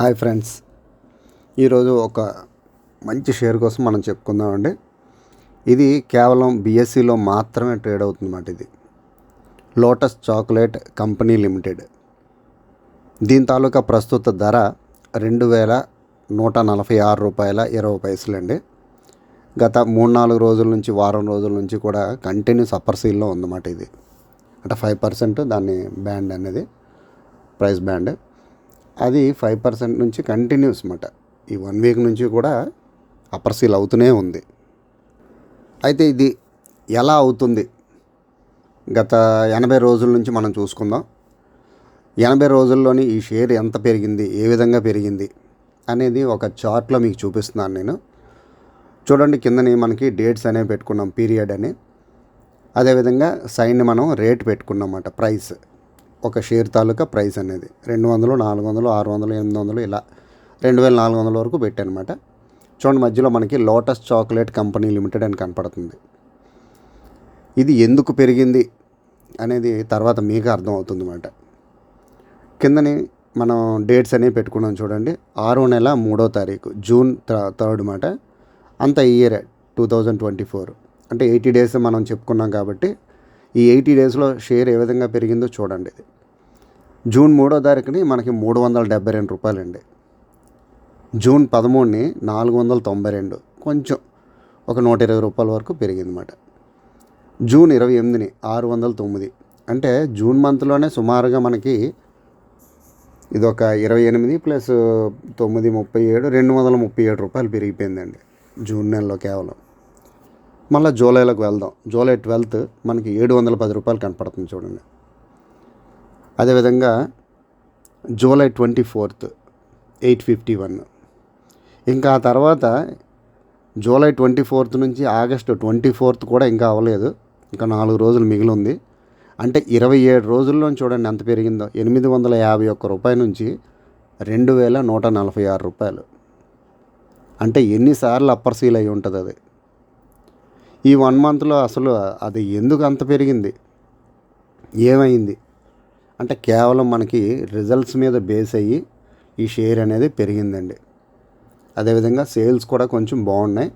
Hi friends. ఈరోజు ఒక మంచి షేర్ కోసం మనం చెప్పుకుందామండి. ఇది కేవలం బీఎస్సీలో మాత్రమే ట్రేడ్ అవుతుందన్నమాట ఇది. Lotus chocolate company limited. దీని తాలూకా ప్రస్తుత ధర రెండు వేల నూట నలభై ఆరు రూపాయల ఇరవై పైసలండి గత మూడు నాలుగు రోజుల నుంచి వారం రోజుల నుంచి కూడా కంటిన్యూస్ అప్పర్ సీల్లో ఉందన్నమాట ఇది. అంటే ఫైవ్ పర్సెంట్ దాని బ్యాండ్ అనేది ప్రైస్ బ్యాండ్. అది ఫైవ్ పర్సెంట్ నుంచి కంటిన్యూస్ అన్నమాట ఈ వన్ వీక్ నుంచి కూడా అప్పర్ సీల్ అవుతూనే ఉంది. అయితే ఇది ఎలా అవుతుంది? గత ఎనభై రోజుల నుంచి మనం చూసుకుందాం. ఎనభై రోజుల్లోని ఈ షేర్ ఎంత పెరిగింది? ఏ విధంగా పెరిగింది? అనేది ఒక చార్ట్లో మీకు చూపిస్తున్నాను నేను. చూడండి కిందని మనకి డేట్స్ అనేవి పెట్టుకున్నాం పీరియడ్ అని. అదేవిధంగా సైన్ మనం రేట్ పెట్టుకున్నాం అన్నమాట ప్రైస్. ఒక షేర్ తాలూకా ప్రైస్ అనేది. రెండు వందలు నాలుగు వందలు ఆరు వందలు ఎనిమిది వందలు ఇలా రెండు వేల నాలుగు వందల వరకు పెట్టానమాట చూడండి మధ్యలో మనకి లోటస్ చాక్లెట్ కంపెనీ లిమిటెడ్ అని కనపడుతుంది. ఇది ఎందుకు పెరిగింది అనేది తర్వాత మీకు అర్థమవుతుంది అన్నమాట కిందని మనం డేట్స్ అనేవి పెట్టుకున్నాం చూడండి. ఆరో నెల మూడో తారీఖు జూన్ థర్డ్ మాట. అంత year two thousand twenty four. అంటే ఎయిటీ డేస్ మనం చెప్పుకున్నాం కాబట్టి ఈ ఎయిటీ డేస్లో షేర్ ఏ విధంగా పెరిగిందో చూడండి ఇది. జూన్ మూడో తారీఖుని మనకి మూడు వందల డెబ్బై రెండు రూపాయలండి. జూన్ పదమూడుని నాలుగు వందల తొంభై రెండు. కొంచెం ఒక నూట ఇరవై రూపాయల వరకు పెరిగిందన్నమాట. జూన్ ఇరవై ఎనిమిదిని ఆరు వందల తొమ్మిది. అంటే జూన్ మంత్లోనే సుమారుగా మనకి ఇది ఒక ఇరవై ఎనిమిది ప్లస్ తొమ్మిది ముప్పై ఏడు రెండు వందల ముప్పై ఏడు రూపాయలు పెరిగిపోయిందండి. జూన్ నెలలో కేవలం. మళ్ళీ జూలైలోకి వెళ్దాం. జూలై ట్వెల్త్ మనకి ఏడు వందల పది రూపాయలు కనపడుతుంది చూడండి. అదేవిధంగా July twenty fourth eight fifty one. ఇంకా ఆ తర్వాత జూలై ట్వంటీ ఫోర్త్ నుంచి ఆగస్టు ట్వంటీ ఫోర్త్ కూడా ఇంకా అవ్వలేదు. ఇంకా నాలుగు రోజులు మిగిలి ఉంది అంటే ఇరవై ఏడు రోజుల్లో చూడండి ఎంత పెరిగిందో. ఎనిమిది వందల యాభై ఒక్క రూపాయి నుంచి రెండు వేల నూట నలభై ఆరు రూపాయలు. అంటే ఎన్నిసార్లు అప్పర్ సీల్ అయి ఉంటుంది అది ఈ వన్ మంత్లో అసలు అది ఎందుకు అంత పెరిగింది? ఏమైంది? అంటే కేవలం మనకి రిజల్ట్స్ మీద బేస్ అయ్యి ఈ షేర్ అనేది పెరిగిందండి. అదేవిధంగా సేల్స్ కూడా కొంచెం బాగున్నాయి.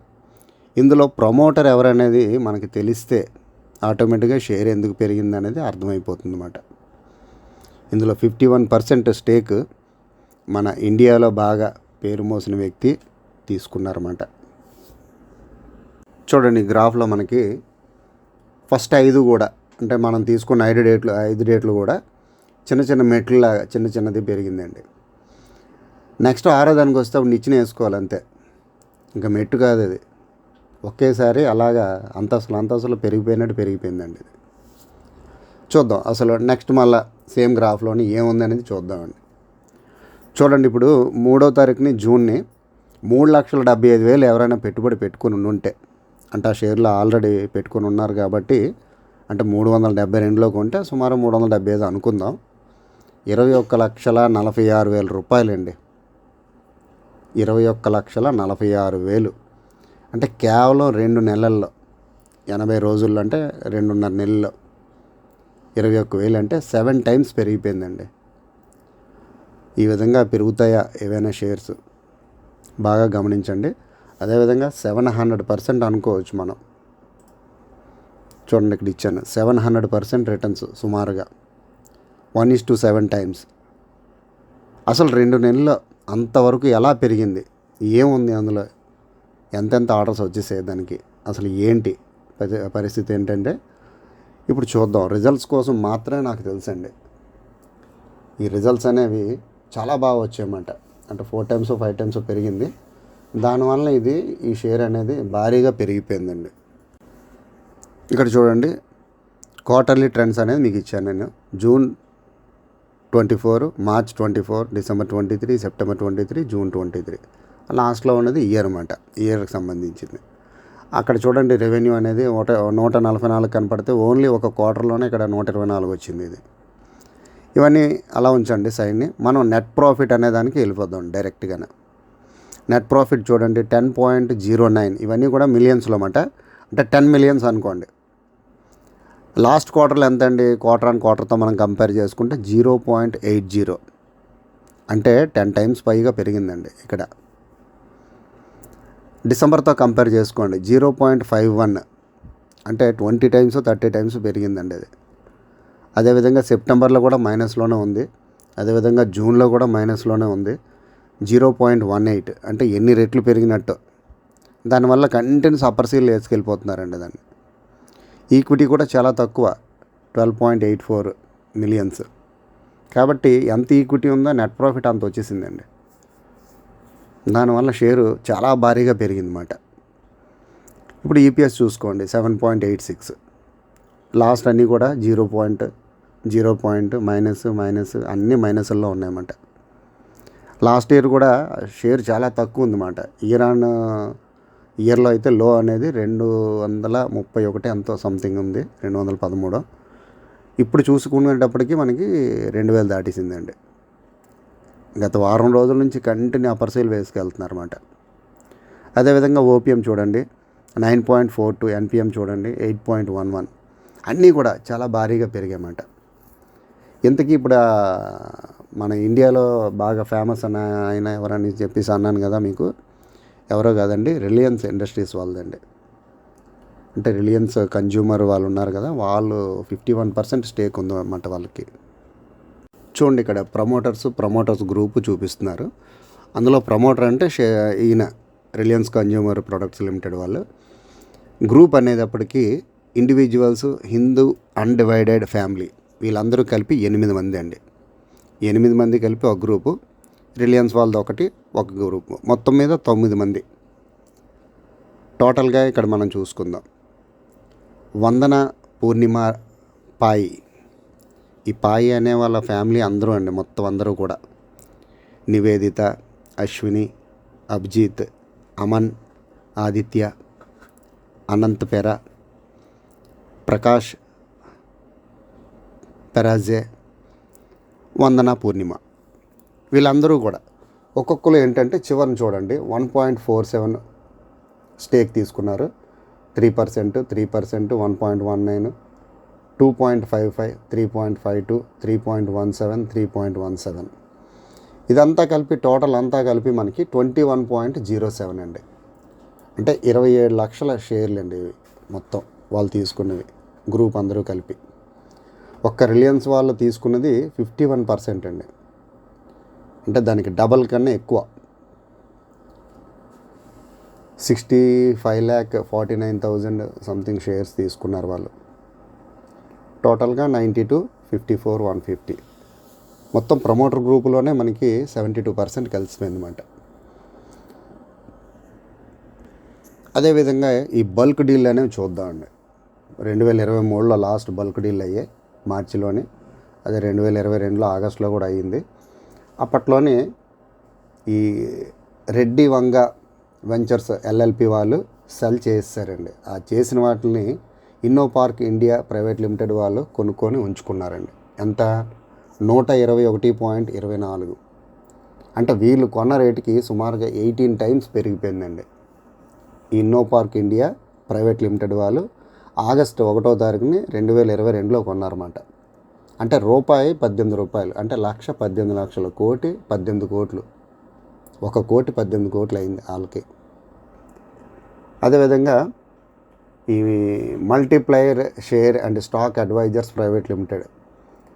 ఇందులో ప్రమోటర్ ఎవరనేది మనకి తెలిస్తే ఆటోమేటిక్గా షేర్ ఎందుకు పెరిగింది అనేది అర్థమైపోతుంది అన్నమాట ఇందులో ఫిఫ్టీ వన్ పర్సెంట్ స్టేక్ మన ఇండియాలో బాగా పేరు మోసిన వ్యక్తి తీసుకున్నారన్నమాట. చూడండి గ్రాఫ్లో మనకి ఫస్ట్ ఐదు కూడా అంటే మనం తీసుకున్న ఐదు డేట్లు ఐదు డేట్లు కూడా చిన్న చిన్న మెట్లులాగా చిన్న చిన్నది పెరిగిందండి. నెక్స్ట్ ఆరో దానికి వస్తే అప్పుడు నిచ్చిన వేసుకోవాలి అంతే. ఇంకా మెట్టు కాదు అది. ఒకేసారి అలాగా అంతస్తులు అంతస్తులు పెరిగిపోయినట్టు పెరిగిపోయిందండి ఇది. చూద్దాం అసలు నెక్స్ట్ మళ్ళా సేమ్ గ్రాఫ్లోని ఏముంది అనేది చూద్దామండి. చూడండి ఇప్పుడు మూడో తారీఖుని జూన్ని మూడు లక్షల డెబ్బై ఐదు వేలు ఎవరైనా పెట్టుబడి పెట్టుకుని ఉంటే అంటే ఆ షేర్లు ఆల్రెడీ పెట్టుకుని ఉన్నారు కాబట్టి అంటే మూడు వందల డెబ్బై రెండులో కొంటే సుమారు మూడు వందల డెబ్బై ఐదు అనుకుందాం. ఇరవై ఒక్క లక్షల నలభై ఆరు వేల రూపాయలండి. ఇరవై ఒక్క లక్షల నలభై ఆరు వేలు. అంటే కేవలం రెండు నెలల్లో ఎనభై రోజుల్లో అంటే రెండున్నర నెలల్లో ఇరవై ఒక్క వేలు అంటే సెవెన్ టైమ్స్ పెరిగిపోయిందండి. ఈ విధంగా పెరుగుతాయా ఏవైనా షేర్స్? బాగా గమనించండి. అదేవిధంగా సెవెన్ హండ్రెడ్ పర్సెంట్ అనుకోవచ్చు మనం. చూడండి ఇక్కడ ఇచ్చాను. సెవెన్ హండ్రెడ్ పర్సెంట్ రిటర్న్స్ సుమారుగా. One is to seven times. అసలు రెండు నెలల్లో అంతవరకు ఎలా పెరిగింది? ఏముంది అందులో? ఎంతెంత ఆర్డర్స్ వచ్చేసాయి దానికి? అసలు ఏంటి పరి- పరిస్థితి ఏంటంటే ఇప్పుడు చూద్దాం. రిజల్ట్స్ కోసం మాత్రమే నాకు తెలుసండి. ఈ రిజల్ట్స్ అనేవి చాలా బాగా వచ్చాయన్నమాట. అంటే ఫోర్ టైమ్స్ ఫైవ్ టైమ్స్ పెరిగింది. దానివల్ల ఇది ఈ షేర్ అనేది భారీగా పెరిగిపోయిందండి. ఇక్కడ చూడండి క్వార్టర్లీ ట్రెండ్స్ అనేది మీకు ఇచ్చాను నేను. June twenty four March twenty four December twenty three September twenty three June twenty three. లాస్ట్లో ఉన్నది ఇయర్ అనమాట ఇయర్కి సంబంధించింది. అక్కడ చూడండి రెవెన్యూ అనేది ఒక నూట నలభై నాలుగు కనపడితే ఓన్లీ ఒక క్వార్టర్లోనే ఇక్కడ నూట ఇరవై నాలుగు వచ్చింది ఇది. ఇవన్నీ అలా ఉంచండి సైడ్ని మనం నెట్ ప్రాఫిట్ అనే దానికి వెళ్ళిపోదాం డైరెక్ట్గానే నెట్ ప్రాఫిట్ చూడండి టెన్ పాయింట్ జీరో నైన్. ఇవన్నీ కూడా మిలియన్స్లో అన్నమాట. అంటే టెన్ మిలియన్స్ అనుకోండి. లాస్ట్ క్వార్టర్లో ఎంత అండి? క్వార్టర్ అండ్ క్వార్టర్తో మనం కంపేర్ చేసుకుంటే జీరో పాయింట్ ఎయిట్ జీరో. అంటే టెన్ టైమ్స్ పైగా పెరిగిందండి ఇక్కడ. డిసెంబర్తో కంపేర్ చేసుకోండి. Zero point five one. అంటే ట్వంటీ టైమ్స్ థర్టీ టైమ్స్ పెరిగిందండి అది. అదేవిధంగా సెప్టెంబర్లో కూడా మైనస్లోనే ఉంది. అదేవిధంగా జూన్లో కూడా మైనస్లోనే ఉంది. జీరో పాయింట్ వన్ ఎయిట్ అంటే ఎన్ని రెట్లు పెరిగినట్టు. దానివల్ల కంటిన్యూస్ అప్పర్ సీల్ వేసుకెళ్ళిపోతున్నారండి దాన్ని. ఈక్విటీ కూడా చాలా తక్కువ twelve point eight four millions. కాబట్టి ఎంత ఈక్విటీ ఉందో నెట్ ప్రాఫిట్ అంత వచ్చేసిందండి. దానివల్ల షేరు చాలా భారీగా పెరిగిందన్నమాట. ఇప్పుడు ఈపీఎస్ చూసుకోండి seven point eight six. Last అన్నీ కూడా zero point zero point minus minus అన్నీ మైనస్ల్లో ఉన్నాయన్నమాట. లాస్ట్ ఇయర్ కూడా షేర్ చాలా తక్కువ ఉందన్నమాట. ఇరాన్ ఇయర్లో అయితే లో అనేది రెండు వందల ముప్పై ఒకటి ఎంతో సంథింగ్ ఉంది రెండు వందల పదమూడు. ఇప్పుడు చూసుకునేటప్పటికి మనకి రెండు వేలు దాటేసిందండి. గత వారం రోజుల నుంచి కంటిన్యూ అప్పర్ సేల్ వేసుకెళ్తున్నారు అనమాట అదేవిధంగా ఓపీఎం చూడండి nine point four two NPM చూడండి ఎయిట్ పాయింట్ వన్ వన్. అన్నీ కూడా చాలా భారీగా పెరిగాయన్నమాట. ఇంతకీ ఇప్పుడు మన ఇండియాలో బాగా ఫేమస్ అన్న ఆయన ఎవరని చెప్పేసి అన్నాను కదా మీకు ఎవరో కాదండి రిలయన్స్ ఇండస్ట్రీస్ వాళ్ళదండి. అంటే రిలయన్స్ కన్జ్యూమర్ వాళ్ళు ఉన్నారు కదా వాళ్ళు ఫిఫ్టీ వన్ పర్సెంట్ స్టేక్ ఉంది అన్నమాట వాళ్ళకి. చూడండి ఇక్కడ ప్రమోటర్స్ ప్రమోటర్స్ గ్రూప్ చూపిస్తున్నారు. అందులో ప్రమోటర్ అంటే షే ఈయన రిలయన్స్ కన్జ్యూమర్ ప్రొడక్ట్స్ లిమిటెడ్ వాళ్ళు. గ్రూప్ అనేటప్పటికీ ఇండివిజువల్స్ హిందూ అన్డివైడెడ్ ఫ్యామిలీ వీళ్ళందరూ కలిపి ఎనిమిది మంది అండి. ఎనిమిది మంది కలిపి ఒక గ్రూపు రిలయన్స్ వాళ్ళది ఒకటి ఒక గ్రూప్. మొత్తం మీద తొమ్మిది మంది. టోటల్గా ఇక్కడ మనం చూసుకుందాం. వందన పూర్ణిమ పాయి. ఈ పాయి అనే వాళ్ళ ఫ్యామిలీ అందరూ అండి మొత్తం అందరూ కూడా. నివేదిత అశ్విని అభిజిత్ అమన్ ఆదిత్య అనంత్ పెర ప్రకాష్ పెరాజే వందన పూర్ణిమ. వీళ్ళందరూ కూడా ఒక్కొక్కరు ఏంటంటే చివరిని చూడండి one point four seven stake తీసుకున్నారు. Three percent three percent one point one nine two point five five three point five two three point one seven three point one seven. ఇదంతా కలిపి టోటల్ అంతా కలిపి మనకి twenty one point zero seven అండి. అంటే ఇరవై ఏడు లక్షల షేర్లు అండి ఇవి మొత్తం వాళ్ళు తీసుకున్నవి గ్రూప్ అందరూ కలిపి. ఒక్క రిలయన్స్ వాళ్ళు తీసుకున్నది ఫిఫ్టీ వన్ పర్సెంట్ అండి. అంటే దానికి డబల్ కన్నా ఎక్కువ. Sixty five lakh forty nine thousand something shares తీసుకున్నారు వాళ్ళు. టోటల్గా ninety two fifty four one fifty. మొత్తం ప్రమోటర్ గ్రూపులోనే మనకి సెవెంటీ టూ పర్సెంట్ కలిసిపోయింది అనమాట అదేవిధంగా ఈ బల్క్ డీల్ అనేవి చూద్దామండి. రెండు వేల ఇరవై మూడులో లాస్ట్ బల్క్ డీల్ అయ్యాయి మార్చిలోని అదే రెండు వేల ఇరవై రెండులో ఆగస్టులో కూడా అయ్యింది. అప్పట్లోనే ఈ రెడ్డి వంగ వెంచర్స్ ఎల్ఎల్పి వాళ్ళు సెల్ చేస్తారండి ఆ చేసిన వాటిని Inno Park India Private Limited వాళ్ళు కొనుక్కొని ఉంచుకున్నారండి. ఎంత? నూట ఇరవై ఒకటి పాయింట్ ఇరవై నాలుగు. అంటే వీళ్ళు కొన్న రేటుకి సుమారుగా eighteen times పెరిగిపోయిందండి. Inno park India private limited వాళ్ళు ఆగస్టు ఒకటో తారీఖుని రెండు వేల ఇరవై రెండులో కొన్నారన్నమాట. అంటే రూపాయి పద్దెనిమిది రూపాయలు అంటే లక్ష పద్దెనిమిది లక్షల కోటి పద్దెనిమిది కోట్లు. ఒక కోటి పద్దెనిమిది కోట్లు అయింది వాళ్ళకి. అదేవిధంగా ఈ multiplier share and stock advisors private limited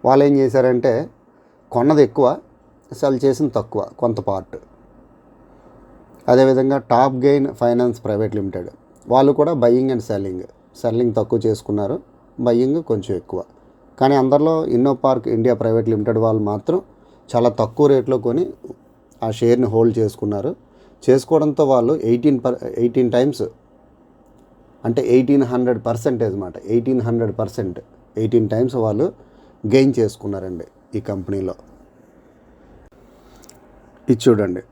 వాళ్ళు ఏం చేశారంటే కొన్నది ఎక్కువ సెల్ చేసింది తక్కువ కొంత పార్ట్. అదేవిధంగా top gain finance private limited వాళ్ళు కూడా బయ్యింగ్ అండ్ సెల్లింగ్. సెల్లింగ్ తక్కువ చేసుకున్నారు. బయ్యింగ్ కొంచెం ఎక్కువ. కానీ అందరిలో Inno Park India Private Limited వాళ్ళు మాత్రం చాలా తక్కువ రేట్లో కొని ఆ షేర్ని హోల్డ్ చేసుకున్నారు. చేసుకోవడంతో వాళ్ళు ఎయిటీన్ పర్ ఎయిటీన్ టైమ్స్ అంటే ఎయిటీన్ హండ్రెడ్ పర్సెంటేజ్ అనమాట eighteen hundred percent eighteen times వాళ్ళు గెయిన్ చేసుకున్నారండి ఈ కంపెనీలో. ఇది చూడండి.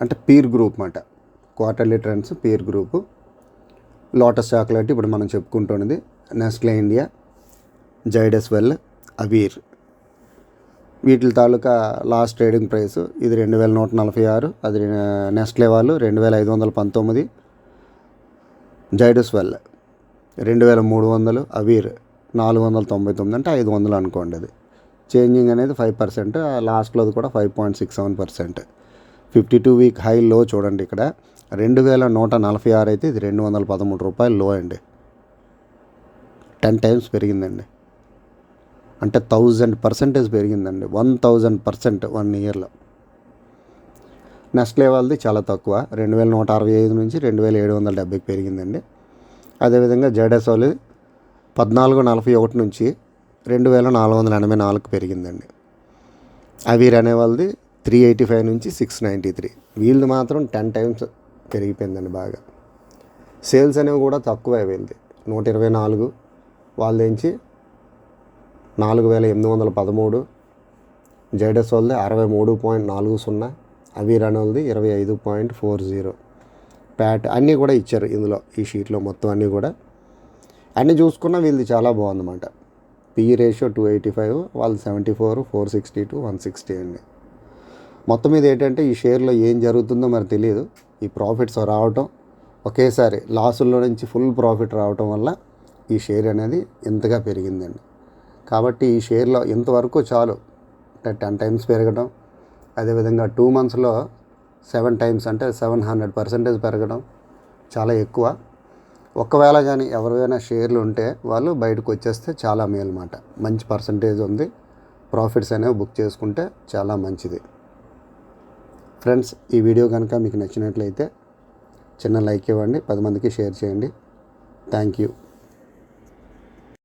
అంటే పీర్ గ్రూప్ మాట. Quarterly trends peer group. Lotus chocolate ఇప్పుడు మనం చెప్పుకుంటున్నది Nestle India Zydus well Aveer వీటి తాలూకా లాస్ట్ ట్రేడింగ్ ప్రైస్ ఇది రెండు వేల నూట నలభై ఆరు అది నెస్ట్లే వాళ్ళు రెండు వేల ఐదు వందల పంతొమ్మిది జైడస్ వెల్ రెండు వేల మూడు వందలు అవీర్ నాలుగు వందల తొంభై తొమ్మిది అంటే ఐదు వందలు అనుకోండి అది. చేంజింగ్ అనేది ఫైవ్ పర్సెంట్ లాస్ట్లో కూడా five point six seven percent. Fifty two week high low చూడండి ఇక్కడ. రెండు వేల నూట నలభై ఆరు అయితే ఇది రెండు వందల పదమూడు రూపాయలు లో అండి. టెన్ టైమ్స్ పెరిగిందండి. అంటే థౌజండ్ పర్సెంటేజ్ పెరిగిందండి. వన్ థౌజండ్ పర్సెంట్ వన్ ఇయర్లో నెక్స్ట్ లెవెల్ది చాలా తక్కువ. రెండు వేల నూట అరవై ఐదు నుంచి రెండు వేల ఏడు వందల డెబ్బైకి పెరిగిందండి. అదేవిధంగా జడేసోలి పద్నాలుగు నలభై ఒకటి నుంచి రెండు వేల నాలుగు వందల ఎనభై నాలుగు పెరిగిందండి. అవీర్ అనేవాళ్ళది త్రీ ఎయిటీ ఫైవ్ నుంచి సిక్స్ నైంటీ త్రీ వీళ్ళది మాత్రం టెన్ టైమ్స్ పెరిగిపోయిందండి బాగా. సేల్స్ అనేవి కూడా తక్కువే వీళ్ళది నూట ఇరవై నాలుగు వాళ్ళ నుంచి నాలుగు వేల ఎనిమిది వందల పదమూడు జైడస్ వాళ్ళది అరవై మూడు పాయింట్ నాలుగు సున్నా అవి అనే వాళ్ళది ఇరవై ఐదు పాయింట్ ఫోర్ జీరో. ప్యాట్ అన్నీ కూడా ఇచ్చారు ఇందులో ఈ షీట్లో మొత్తం అన్నీ కూడా. అన్నీ చూసుకున్నా వీళ్ళది చాలా బాగుందన్నమాట. P ratio two eighty five వాళ్ళు seventy four four sixty two one sixty అండి. మొత్తం మీద ఏంటంటే ఈ షేర్లో ఏం జరుగుతుందో మరి తెలియదు ఈ ప్రాఫిట్స్ రావటం ఒకేసారి లాసుల్లో నుంచి ఫుల్ ప్రాఫిట్ రావటం వల్ల ఈ షేర్ అనేది ఇంతగా పెరిగిందండి. కాబట్టి ఈ షేర్లో ఇంతవరకు చాలు. అంటే టెన్ టైమ్స్ పెరగడం అదేవిధంగా టూ మంత్స్లో సెవెన్ టైమ్స్ అంటే సెవెన్ హండ్రెడ్ పర్సెంటేజ్ పెరగడం చాలా ఎక్కువ. ఒకవేళ కానీ ఎవరికైనా షేర్లు ఉంటే వాళ్ళు బయటకు వచ్చేస్తే చాలా మేలు మాట. మంచి పర్సంటేజ్ ఉంది. ప్రాఫిట్స్ అనేవి బుక్ చేసుకుంటే చాలా మంచిది. ఫ్రెండ్స్ ఈ వీడియో కనుక మీకు నచ్చినట్లయితే చిన్న లైక్ ఇవ్వండి పది మందికి షేర్ చేయండి. Thank you.